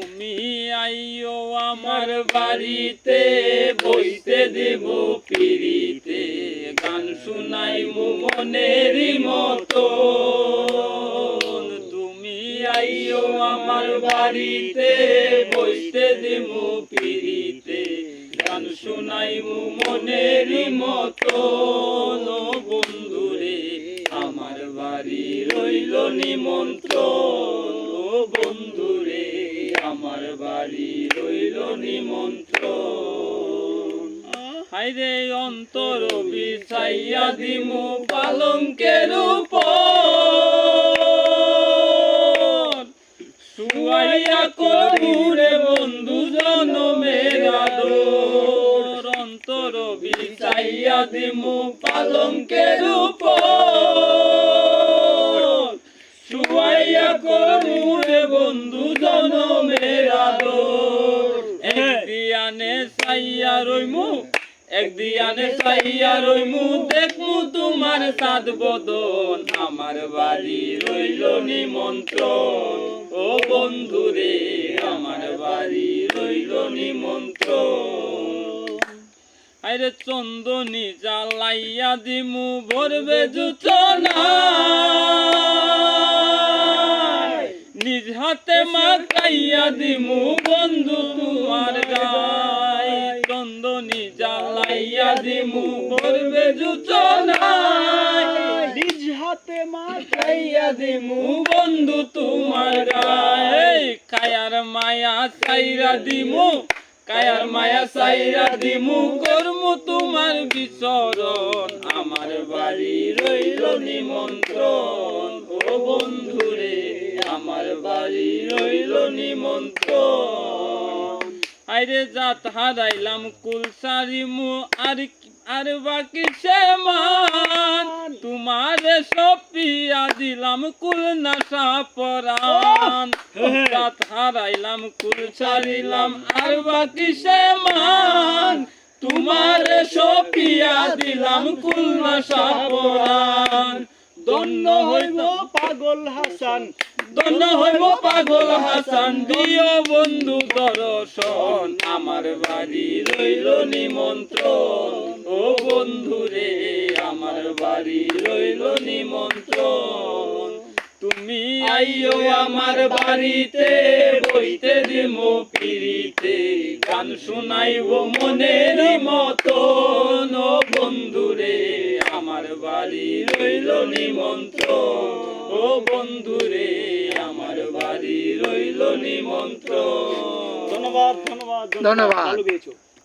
তুমি আইও আমার বাড়িতে, বইতে দেব পিড়িতে। গান শুনাইব মনেরই মতো। তুমি আইও আমার বাড়িতে, বইতে দেব পিড়িতে। গান শুনাইব মনেরই মতো। বন্ধুরে আমার বাড়ি রইল নিমন্ত্রণ। আমার বাড়ি রইল নিমন্ত্রণ। হাইরে অন্তর বিছাইয়া দিমু পালঙ্কের উপর। শুয়াইয়া করুরে বন্ধু জনমের আদর। অন্তর বিছাইয়া দিমু পালঙ্কের উপর। শুয়াইয়া বন্ধু জনমের আদর। একদিয়ানে সাইয়া রইমু একদিয়ানে সাইয়া রইমু দেখমু তোমার সাদ বদন। আমার বাড়ি রইল নিমন্ত্রণ। ও বন্ধুরে আমার বাড়ি রইল নিমন্ত্রণ। আরে চন্দনী জ্বালাইয়া দিমু ভরবে জুচনা দিমু বন্ধু তোমার গায় চন্দনী জ্বালাইয়া দিমু ভরবে জুচনা নিজ হাতে খাইয়া দিমু বন্ধু তোমার গায় কায়ার মায়া চাইরা দিমু কায়ার মায়া চাইরা দিমু করমু তোমার বিচরণ। আমার বাড়ি রইল নিমন্ত্রণ ও বন্ধুরে। আমার বাড়ি রইল নিমন্ত্রণ। আইরে জাত হারাইলাম কুল সারিমু আর আর বাকি সে মান। তোমার সপিয়া দিলাম কুল নাশা পরাণ। জাত হারাইলাম কুল ছাড়িলাম আর বাকি সে মান। তোমার সপিয়া দিলাম কুল নাশা পরাণ। দন্য হইব পাগল হাসান। দন্য হইব পাগল হাসান দিও বন্ধু দর্শন। আমার বাড়ি রইল নিমন্ত্রণ। ও বন্ধু রে আমার বাড়ি রইল নিমন্ত্রণ। তুমি আইও আমার বাড়িতে, বইতে দিমো পিড়িতে। গান শুনাইব মনের মতন। ও বন্ধুরে, আমার বাড়ি রইল নিমন্ত্রণ। ও বন্ধুরে আমার বাড়ি রইল নিমন্ত্রণ। ধন্যবাদ ধন্যবাদ ধন্যবাদ।